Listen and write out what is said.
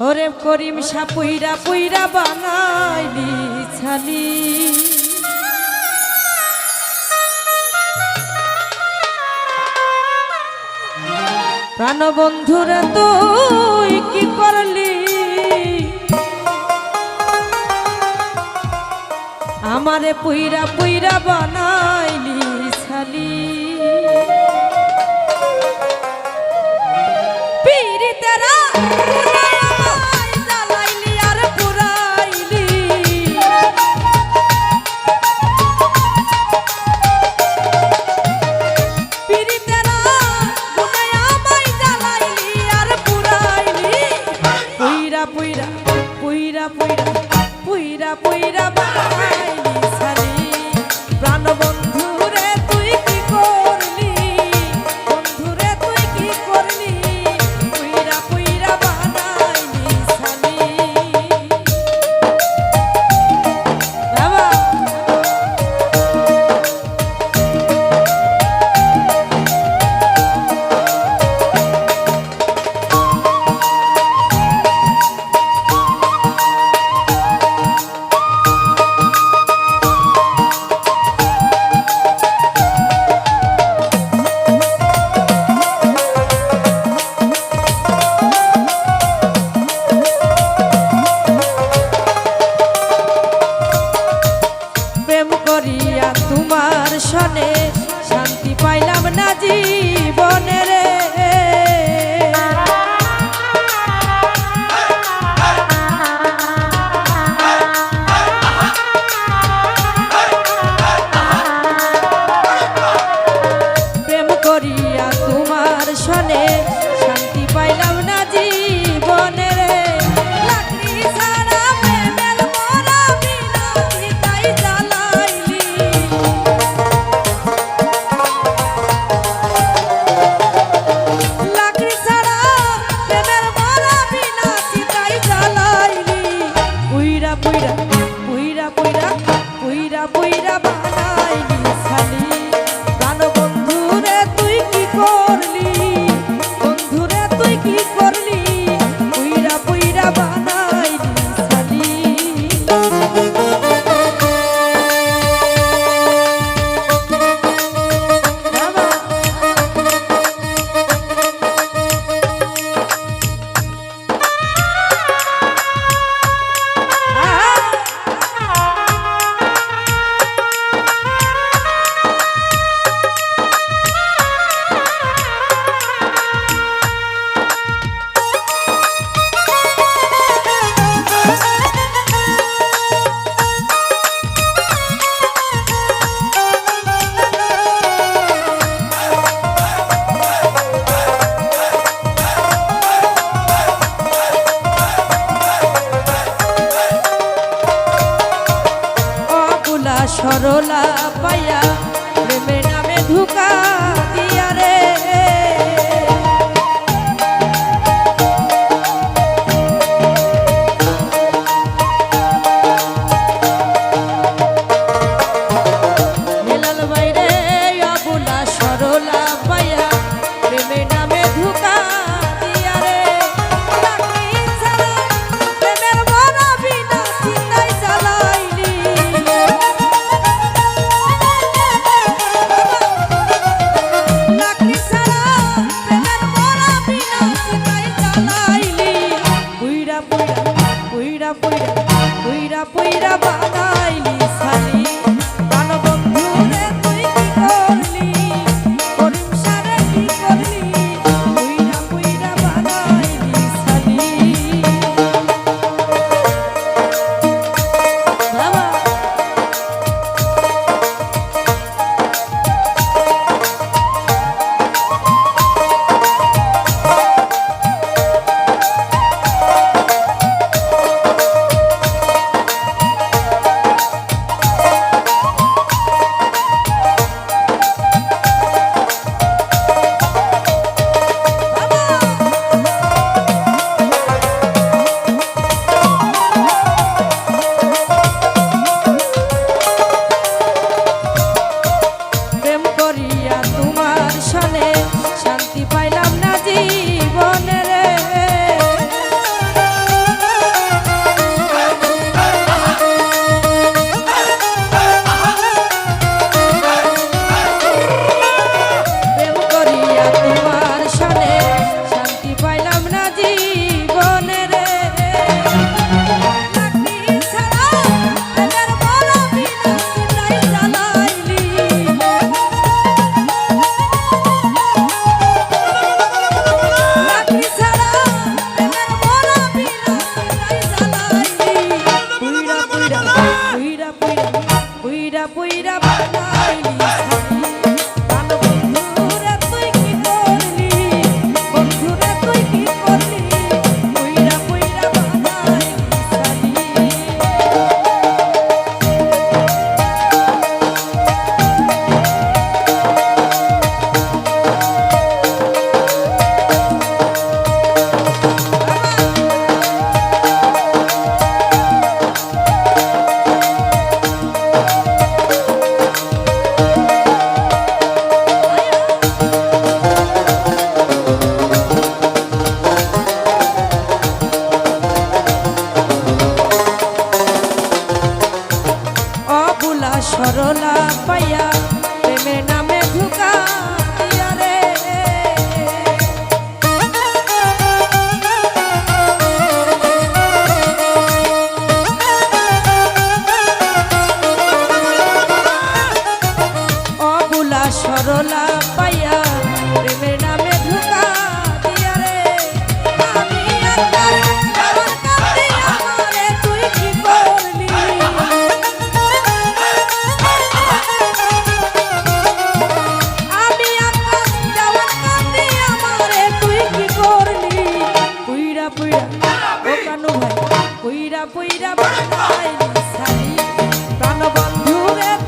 ওরে করিম সাপুইরা পুইরা পুইরা বানাইলি ছালি প্রাণ বন্ধুরা তুই কি করলি? আমারে পুইরা পুইরা বানাইলি ছালি পীড়িতেরা পাইয়া পইরা পইরা পইরা বা পুইরা বানাইলি সালি প্রাণ বন্ধুরে তুই